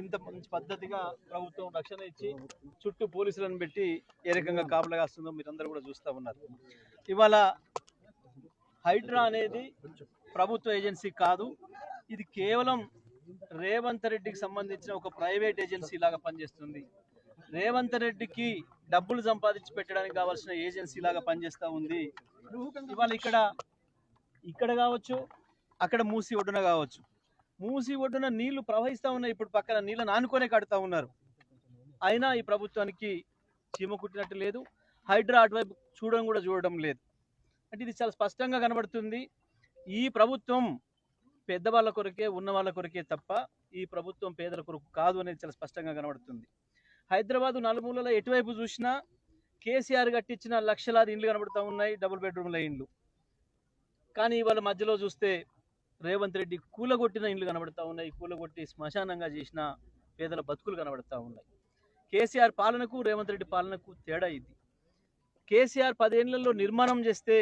ఇంత మంచి పద్ధతిగా ప్రభుత్వం రక్షణ ఇచ్చి చుట్టూ పోలీసులను పెట్టి ఏ రకంగా కాపలా కాస్తుందో మీరందరూ కూడా చూస్తూ ఉన్నారు. ఇవాళ హైడ్రా అనేది ప్రభుత్వ ఏజెన్సీ కాదు ఇది కేవలం రేవంత్ రెడ్డికి సంబంధించిన ఒక ప్రైవేట్ ఏజెన్సీ లాగా పనిచేస్తుంది. రేవంత్ రెడ్డికి డబ్బులు సంపాదించి పెట్టడానికి కావాల్సిన ఏజెన్సీ లాగా పనిచేస్తూ ఉంది. ఇవాళ ఇక్కడ ఇక్కడ కావచ్చు అక్కడ మూసి ఒడ్డున కావచ్చు. మూసి ఒడ్డున నీళ్ళు ప్రవహిస్తూ ఉన్నాయి. ఇప్పుడు పక్కన నీళ్ళని ఆనుకొనే కడుతూ ఉన్నారు. అయినా ఈ ప్రభుత్వానికి చీమ కుట్టినట్టు లేదు. హైడ్రా అటువైపు చూడడం కూడా చూడడం లేదు. అంటే ఇది చాలా స్పష్టంగా కనబడుతుంది. ఈ ప్రభుత్వం పెద్దవాళ్ళ కొరకే ఉన్న వాళ్ళ కొరకే తప్ప ఈ ప్రభుత్వం పేదల కొరకు కాదు అనేది చాలా స్పష్టంగా కనబడుతుంది. హైదరాబాద్ నలుమూలలో ఎటువైపు చూసినా కేసీఆర్ కట్టించిన లక్షలాది ఇండ్లు కనబడుతూ ఉన్నాయి. డబుల్ బెడ్రూమ్ల ఇండ్లు. కానీ ఇవాళ మధ్యలో చూస్తే రేవంత్ రెడ్డి కూలగొట్టిన ఇండ్లు కనబడతా ఉన్నాయి. కూలగొట్టి శ్మశానంగా చేసిన పేదల బతుకులు కనబడతా ఉన్నాయి. కేసీఆర్ పాలనకు రేవంత్ రెడ్డి పాలనకు తేడా ఇది. కేసీఆర్ పదేళ్ళలో నిర్మాణం చేస్తే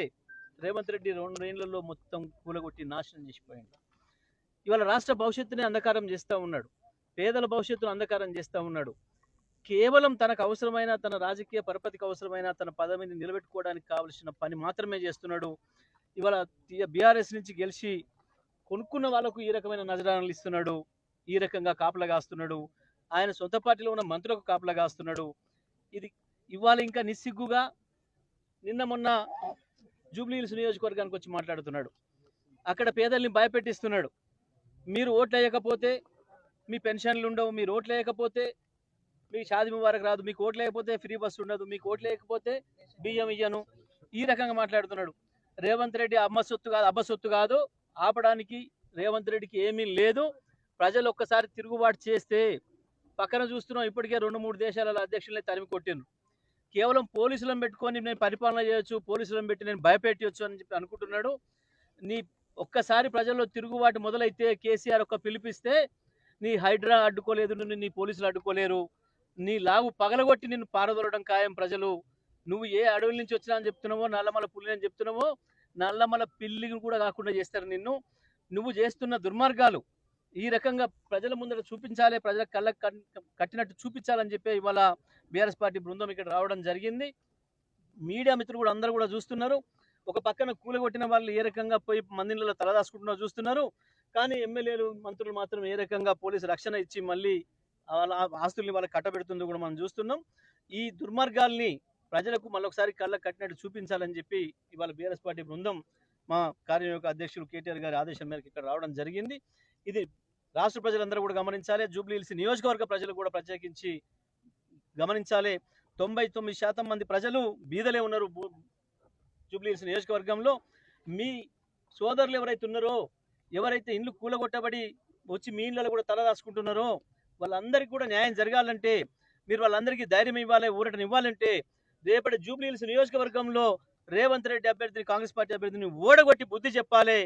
రేవంత్ రెడ్డి రెండు ఏళ్ళలో మొత్తం కూలగొట్టి నాశనం చేసిపోయాడు. ఇవాళ రాష్ట్ర భవిష్యత్తుని అంధకారం చేస్తూ ఉన్నాడు. పేదల భవిష్యత్తును అంధకారం చేస్తూ ఉన్నాడు. కేవలం తనకు అవసరమైన తన రాజకీయ పరపతికి అవసరమైన తన పదవిని నిలబెట్టుకోవడానికి కావలసిన పని మాత్రమే చేస్తున్నాడు. ఇవాళ బీఆర్ఎస్ నుంచి గెలిచి కొనుక్కున్న వాళ్ళకు ఈ రకమైన నజరానాలు ఇస్తున్నాడు ఈ రకంగా కాపలా కాస్తున్నాడు ఆయన సొంత పార్టీలో ఉన్న మంత్రులకు కాపలా కాస్తున్నాడు. ఇది ఇవాళ ఇంకా నిస్సిగ్గుగా నిన్న మొన్న జూబ్లీహిల్స్ నియోజకవర్గానికి వచ్చి మాట్లాడుతున్నాడు. అక్కడ పేదల్ని భయపెట్టిస్తున్నాడు. మీరు ఓట్లు వేయకపోతే మీ పెన్షన్లు ఉండవు మీరు ఓట్లు వేయకపోతే మీకు షాది ముబారక్ రాదు మీకు ఓట్లు ఫ్రీ బస్సు ఉండదు మీకు ఓట్లు లేకపోతే బియ్యం ఇయ్యను. ఈ రకంగా మాట్లాడుతున్నాడు. రేవంత్ రెడ్డి అమ్మ సొత్తు కాదు అబ్బ సొత్తు కాదు. ఆపడానికి రేవంత్ రెడ్డికి ఏమీ లేదు. ప్రజలు ఒక్కసారి తిరుగుబాటు చేస్తే పక్కన చూస్తున్నాం ఇప్పటికే రెండు మూడు దేశాల అధ్యక్షులనే తరిమి కొట్టిండ్రు. కేవలం పోలీసులను పెట్టుకొని నేను పరిపాలన చేయొచ్చు పోలీసులను పెట్టి నేను భయపెట్టవచ్చు అని చెప్పి అనుకుంటున్నాడు. నీ ఒక్కసారి ప్రజల్లో తిరుగుబాటు మొదలైతే కేసీఆర్ ఒక్క పిలిపిస్తే నీ హైడ్రా అడ్డుకోలేదు నీ పోలీసులు అడ్డుకోలేరు. నీ లాగు పగలగొట్టి నిన్ను పారదొలడం ఖాయం ప్రజలు. నువ్వు ఏ అడవుల నుంచి వచ్చినా అని చెప్తున్నావో నల్లమల పుల్లి అని చెప్తున్నావో నల్లమల పిల్లిని కూడా కాకుండా చేస్తారు నిన్ను. నువ్వు చేస్తున్న దుర్మార్గాలు ఈ రకంగా ప్రజల ముందర చూపించాలి ప్రజల కళ్ళ కట్టినట్టు చూపించాలని చెప్పి ఇవాళ బీఆర్ఎస్ పార్టీ బృందం ఇక్కడ రావడం జరిగింది. మీడియా మిత్రులు కూడా అందరూ కూడా చూస్తున్నారు. ఒక పక్కన కూలగొట్టిన వాళ్ళు ఏ రకంగా పోయి మందిలో తలదాసుకుంటున్నారో చూస్తున్నారు. కానీ ఎమ్మెల్యేలు మంత్రులు మాత్రం ఏ రకంగా పోలీసు రక్షణ ఇచ్చి మళ్ళీ వాళ్ళ ఆస్తుల్ని వాళ్ళకి కట్టబెడుతుంది కూడా మనం చూస్తున్నాం. ఈ దుర్మార్గాల్ని ప్రజలకు మళ్ళొకసారి కళ్ళకు కట్టినట్టు చూపించాలని చెప్పి ఇవాళ బీఆర్ఎస్ పార్టీ బృందం మా కార్యనిర్వాహక అధ్యక్షులు కేటీఆర్ గారి ఆదేశం మేరకు ఇక్కడ రావడం జరిగింది. ఇది రాష్ట్ర ప్రజలందరూ కూడా గమనించాలి. జూబ్లీహిల్స్ నియోజకవర్గ ప్రజలు కూడా ప్రత్యేకించి గమనించాలి. తొంభై తొమ్మిది శాతం మంది ప్రజలు బీదలే ఉన్నారు జూబ్లీహిల్స్ జూబ్లీ నియోజకవర్గంలో. మీ సోదరులు ఎవరైతే ఉన్నారో ఎవరైతే ఇండ్లు కూలగొట్టబడి వచ్చి మీ ఇళ్ళలో కూడా తలదాచుకుంటున్నారో వాళ్ళందరికీ కూడా న్యాయం జరగాలంటే మీరు వాళ్ళందరికీ ధైర్యం ఇవ్వాలి ఊరటని ఇవ్వాలంటే రేపటి జూబ్లీ హిల్స్ నియోజకవర్గంలో రేవంత్ రెడ్డి అభ్యర్థిని కాంగ్రెస్ పార్టీ అభ్యర్థిని ఓడగొట్టి బుద్ధి చెప్పాలి.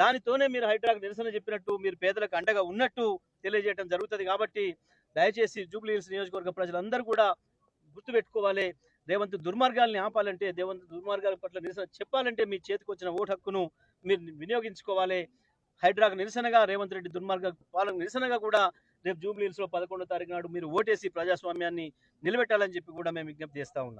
దానితోనే మీరు హైడ్రాక్ నిరసన చెప్పినట్టు మీరు పేదలకు అండగా ఉన్నట్టు తెలియజేయడం జరుగుతుంది కాబట్టి దయచేసి జూబ్లీ హిల్స్ నియోజకవర్గ ప్రజలందరూ కూడా గుర్తుపెట్టుకోవాలి. రేవంత్ దుర్మార్గాల్ని ఆపాలంటే రేవంత్ దుర్మార్గాల పట్ల నిరసన చెప్పాలంటే మీ చేతికి వచ్చిన ఓటు హక్కును మీరు వినియోగించుకోవాలి. హైడ్రాక్ నిరసనగా రేవంత్ రెడ్డి దుర్మార్గ పాలన నిరసనగా కూడా రేపు జూబ్లీహిల్స్లో పదకొండో తారీఖు నాడు మీరు ఓటేసి ప్రజాస్వామ్యాన్ని నిలబెట్టాలని చెప్పి కూడా మేము విజ్ఞప్తి చేస్తా ఉన్నాం.